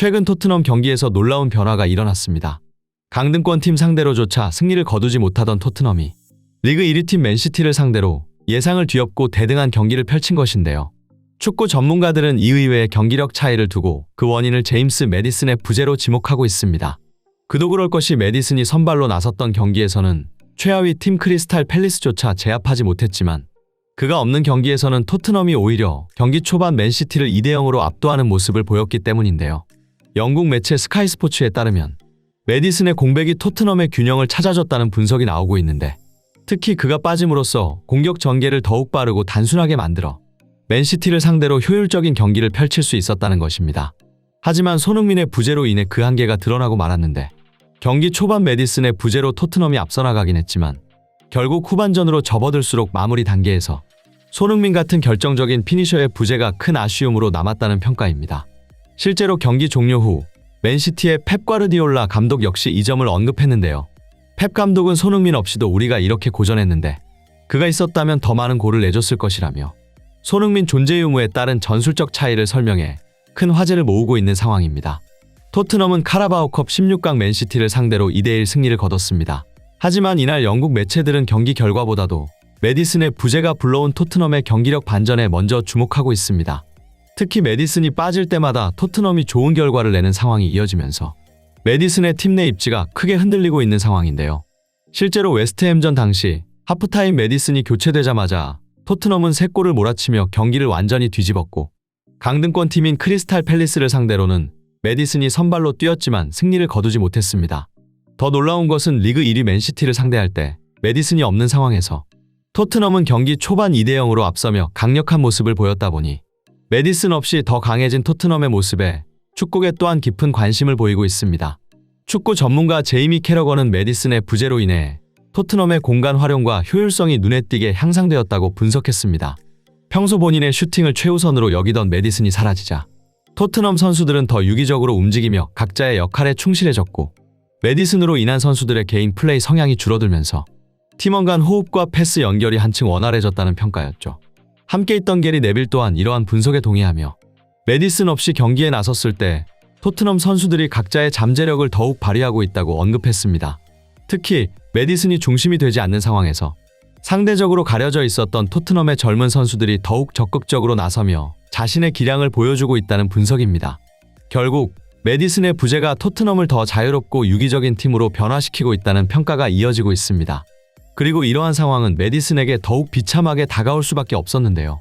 최근 토트넘 경기에서 놀라운 변화가 일어났습니다. 강등권 팀 상대로조차 승리를 거두지 못하던 토트넘이 리그 1위 팀 맨시티를 상대로 예상을 뒤엎고 대등한 경기를 펼친 것인데요. 축구 전문가들은 이 의외의 경기력 차이를 두고 그 원인을 제임스 메디슨의 부재로 지목하고 있습니다. 그도 그럴 것이 메디슨이 선발로 나섰던 경기에서는 최하위 팀 크리스탈 팰리스조차 제압하지 못했지만 그가 없는 경기에서는 토트넘이 오히려 경기 초반 맨시티를 2대 0으로 압도하는 모습을 보였기 때문인데요. 영국 매체 스카이 스포츠에 따르면 메디슨의 공백이 토트넘의 균형을 찾아줬다는 분석이 나오고 있는데 특히 그가 빠짐으로써 공격 전개를 더욱 빠르고 단순하게 만들어 맨시티를 상대로 효율적인 경기를 펼칠 수 있었다는 것입니다. 하지만 손흥민의 부재로 인해 그 한계가 드러나고 말았는데 경기 초반 메디슨의 부재로 토트넘이 앞서 나가긴 했지만 결국 후반전으로 접어들수록 마무리 단계에서 손흥민 같은 결정적인 피니셔의 부재가 큰 아쉬움으로 남았다는 평가입니다. 실제로 경기 종료 후 맨시티의 펩 과르디올라 감독 역시 이 점을 언급했는데요. 펩 감독은 손흥민 없이도 우리가 이렇게 고전했는데 그가 있었다면 더 많은 골을 내줬을 것이라며 손흥민 존재 유무에 따른 전술적 차이를 설명해 큰 화제를 모으고 있는 상황입니다. 토트넘은 카라바오컵 16강 맨시티를 상대로 2대1 승리를 거뒀습니다. 하지만 이날 영국 매체들은 경기 결과보다도 메디슨의 부재가 불러온 토트넘의 경기력 반전에 먼저 주목하고 있습니다. 특히 메디슨이 빠질 때마다 토트넘이 좋은 결과를 내는 상황이 이어지면서 메디슨의 팀 내 입지가 크게 흔들리고 있는 상황인데요. 실제로 웨스트햄전 당시 하프타임 메디슨이 교체되자마자 토트넘은 3골을 몰아치며 경기를 완전히 뒤집었고 강등권 팀인 크리스탈 팰리스를 상대로는 메디슨이 선발로 뛰었지만 승리를 거두지 못했습니다. 더 놀라운 것은 리그 1위 맨시티를 상대할 때 메디슨이 없는 상황에서 토트넘은 경기 초반 2대 0으로 앞서며 강력한 모습을 보였다 보니 메디슨 없이 더 강해진 토트넘의 모습에 축구계 또한 깊은 관심을 보이고 있습니다. 축구 전문가 제이미 캐러건은 메디슨의 부재로 인해 토트넘의 공간 활용과 효율성이 눈에 띄게 향상되었다고 분석했습니다. 평소 본인의 슈팅을 최우선으로 여기던 메디슨이 사라지자 토트넘 선수들은 더 유기적으로 움직이며 각자의 역할에 충실해졌고 메디슨으로 인한 선수들의 개인 플레이 성향이 줄어들면서 팀원 간 호흡과 패스 연결이 한층 원활해졌다는 평가였죠. 함께 있던 게리 네빌 또한 이러한 분석에 동의하며 메디슨 없이 경기에 나섰을 때 토트넘 선수들이 각자의 잠재력을 더욱 발휘하고 있다고 언급했습니다. 특히 메디슨이 중심이 되지 않는 상황에서 상대적으로 가려져 있었던 토트넘의 젊은 선수들이 더욱 적극적으로 나서며 자신의 기량을 보여주고 있다는 분석입니다. 결국 메디슨의 부재가 토트넘을 더 자유롭고 유기적인 팀으로 변화시키고 있다는 평가가 이어지고 있습니다. 그리고 이러한 상황은 메디슨에게 더욱 비참하게 다가올 수밖에 없었는데요.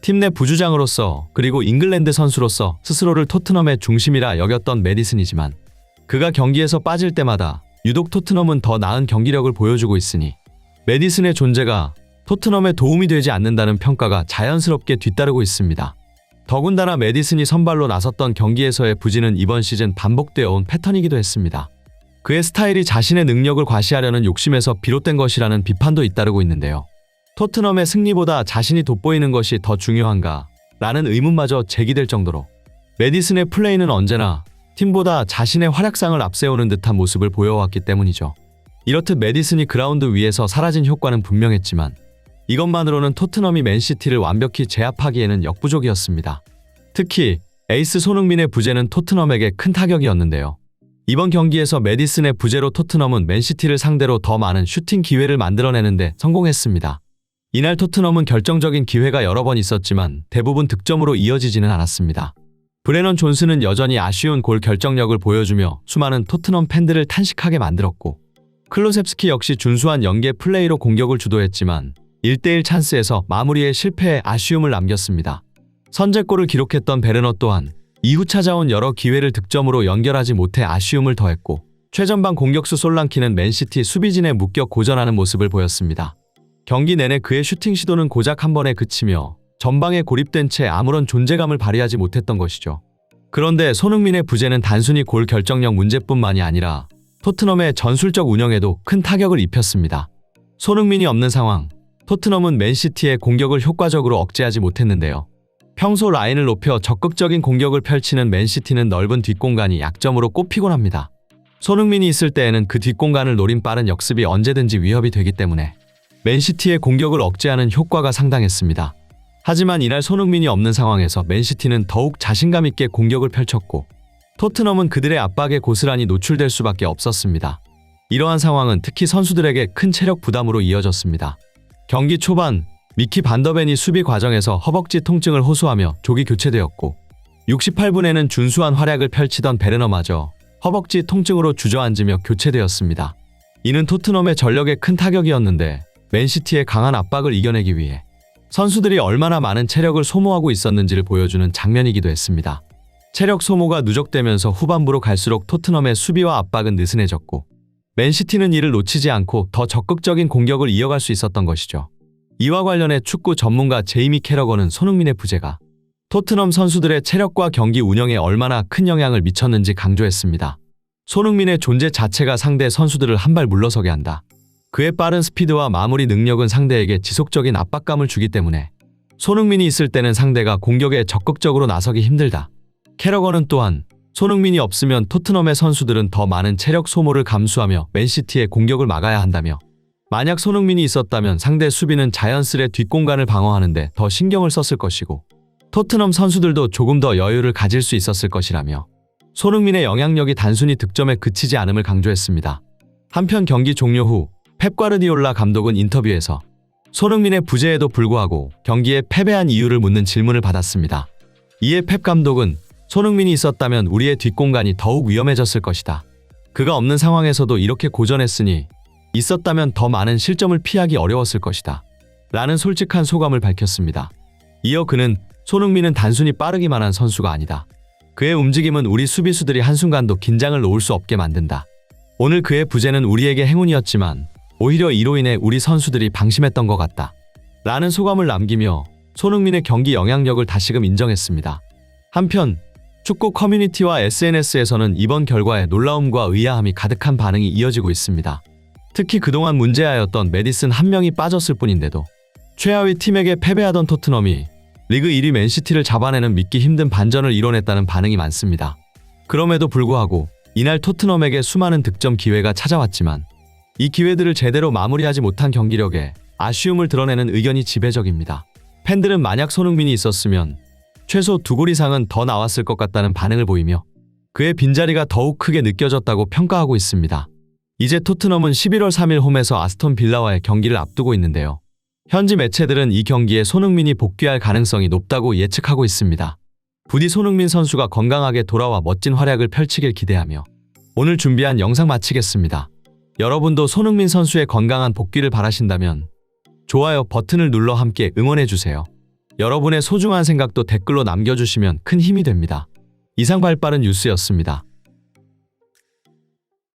팀 내 부주장으로서 그리고 잉글랜드 선수로서 스스로를 토트넘의 중심이라 여겼던 메디슨이지만 그가 경기에서 빠질 때마다 유독 토트넘은 더 나은 경기력을 보여주고 있으니 메디슨의 존재가 토트넘에 도움이 되지 않는다는 평가가 자연스럽게 뒤따르고 있습니다. 더군다나 메디슨이 선발로 나섰던 경기에서의 부진은 이번 시즌 반복되어 온 패턴이기도 했습니다. 그의 스타일이 자신의 능력을 과시하려는 욕심에서 비롯된 것이라는 비판도 잇따르고 있는데요. 토트넘의 승리보다 자신이 돋보이는 것이 더 중요한가? 라는 의문마저 제기될 정도로 메디슨의 플레이는 언제나 팀보다 자신의 활약상을 앞세우는 듯한 모습을 보여왔기 때문이죠. 이렇듯 메디슨이 그라운드 위에서 사라진 효과는 분명했지만 이것만으로는 토트넘이 맨시티를 완벽히 제압하기에는 역부족이었습니다. 특히 에이스 손흥민의 부재는 토트넘에게 큰 타격이었는데요. 이번 경기에서 메디슨의 부재로 토트넘은 맨시티를 상대로 더 많은 슈팅 기회를 만들어내는데 성공했습니다. 이날 토트넘은 결정적인 기회가 여러 번 있었지만 대부분 득점으로 이어지지는 않았습니다. 브레넌 존스는 여전히 아쉬운 골 결정력을 보여주며 수많은 토트넘 팬들을 탄식하게 만들었고 클로셉스키 역시 준수한 연계 플레이로 공격을 주도했지만 1대1 찬스에서 마무리에 실패해 아쉬움을 남겼습니다. 선제골을 기록했던 베르너 또한 이후 찾아온 여러 기회를 득점으로 연결하지 못해 아쉬움을 더했고 최전방 공격수 솔랑키는 맨시티 수비진에 묶여 고전하는 모습을 보였습니다. 경기 내내 그의 슈팅 시도는 고작 한 번에 그치며 전방에 고립된 채 아무런 존재감을 발휘하지 못했던 것이죠. 그런데 손흥민의 부재는 단순히 골 결정력 문제뿐만이 아니라 토트넘의 전술적 운영에도 큰 타격을 입혔습니다. 손흥민이 없는 상황, 토트넘은 맨시티의 공격을 효과적으로 억제하지 못했는데요. 평소 라인을 높여 적극적인 공격을 펼치는 맨시티는 넓은 뒷공간이 약점으로 꼽히곤 합니다. 손흥민이 있을 때에는 그 뒷공간을 노린 빠른 역습이 언제든지 위협이 되기 때문에 맨시티의 공격을 억제하는 효과가 상당했습니다. 하지만 이날 손흥민이 없는 상황에서 맨시티는 더욱 자신감 있게 공격을 펼쳤고 토트넘은 그들의 압박에 고스란히 노출될 수밖에 없었습니다. 이러한 상황은 특히 선수들에게 큰 체력 부담으로 이어졌습니다. 경기 초반 미키 반더벤이 수비 과정에서 허벅지 통증을 호소하며 조기 교체되었고 68분에는 준수한 활약을 펼치던 베르너마저 허벅지 통증으로 주저앉으며 교체되었습니다. 이는 토트넘의 전력에 큰 타격이었는데 맨시티의 강한 압박을 이겨내기 위해 선수들이 얼마나 많은 체력을 소모하고 있었는지를 보여주는 장면이기도 했습니다. 체력 소모가 누적되면서 후반부로 갈수록 토트넘의 수비와 압박은 느슨해졌고 맨시티는 이를 놓치지 않고 더 적극적인 공격을 이어갈 수 있었던 것이죠. 이와 관련해 축구 전문가 제이미 캐러거는 손흥민의 부재가 토트넘 선수들의 체력과 경기 운영에 얼마나 큰 영향을 미쳤는지 강조했습니다. 손흥민의 존재 자체가 상대 선수들을 한 발 물러서게 한다. 그의 빠른 스피드와 마무리 능력은 상대에게 지속적인 압박감을 주기 때문에 손흥민이 있을 때는 상대가 공격에 적극적으로 나서기 힘들다. 캐러거는 또한 손흥민이 없으면 토트넘의 선수들은 더 많은 체력 소모를 감수하며 맨시티의 공격을 막아야 한다며 만약 손흥민이 있었다면 상대 수비는 자연스레 뒷공간을 방어하는데 더 신경을 썼을 것이고 토트넘 선수들도 조금 더 여유를 가질 수 있었을 것이라며 손흥민의 영향력이 단순히 득점에 그치지 않음을 강조했습니다. 한편 경기 종료 후 펩 과르디올라 감독은 인터뷰에서 손흥민의 부재에도 불구하고 경기에 패배한 이유를 묻는 질문을 받았습니다. 이에 펩 감독은 손흥민이 있었다면 우리의 뒷공간이 더욱 위험해졌을 것이다. 그가 없는 상황에서도 이렇게 고전했으니 있었다면 더 많은 실점을 피하기 어려웠을 것이다. 라는 솔직한 소감을 밝혔습니다. 이어 그는 손흥민은 단순히 빠르기만 한 선수가 아니다. 그의 움직임은 우리 수비수들이 한순간도 긴장을 놓을 수 없게 만든다. 오늘 그의 부재는 우리에게 행운이었지만 오히려 이로 인해 우리 선수들이 방심했던 것 같다. 라는 소감을 남기며 손흥민의 경기 영향력을 다시금 인정했습니다. 한편 축구 커뮤니티와 SNS에서는 이번 결과에 놀라움과 의아함이 가득한 반응이 이어지고 있습니다. 특히 그동안 문제아였던 메디슨 한 명이 빠졌을 뿐인데도 최하위 팀에게 패배하던 토트넘이 리그 1위 맨시티를 잡아내는 믿기 힘든 반전을 이뤄냈다는 반응이 많습니다. 그럼에도 불구하고 이날 토트넘에게 수많은 득점 기회가 찾아왔지만 이 기회들을 제대로 마무리하지 못한 경기력에 아쉬움을 드러내는 의견이 지배적입니다. 팬들은 만약 손흥민이 있었으면 최소 두 골 이상은 더 나왔을 것 같다는 반응을 보이며 그의 빈자리가 더욱 크게 느껴졌다고 평가하고 있습니다. 이제 토트넘은 11월 3일 홈에서 아스톤 빌라와의 경기를 앞두고 있는데요. 현지 매체들은 이 경기에 손흥민이 복귀할 가능성이 높다고 예측하고 있습니다. 부디 손흥민 선수가 건강하게 돌아와 멋진 활약을 펼치길 기대하며 오늘 준비한 영상 마치겠습니다. 여러분도 손흥민 선수의 건강한 복귀를 바라신다면 좋아요 버튼을 눌러 함께 응원해주세요. 여러분의 소중한 생각도 댓글로 남겨주시면 큰 힘이 됩니다. 이상 발빠른 뉴스였습니다.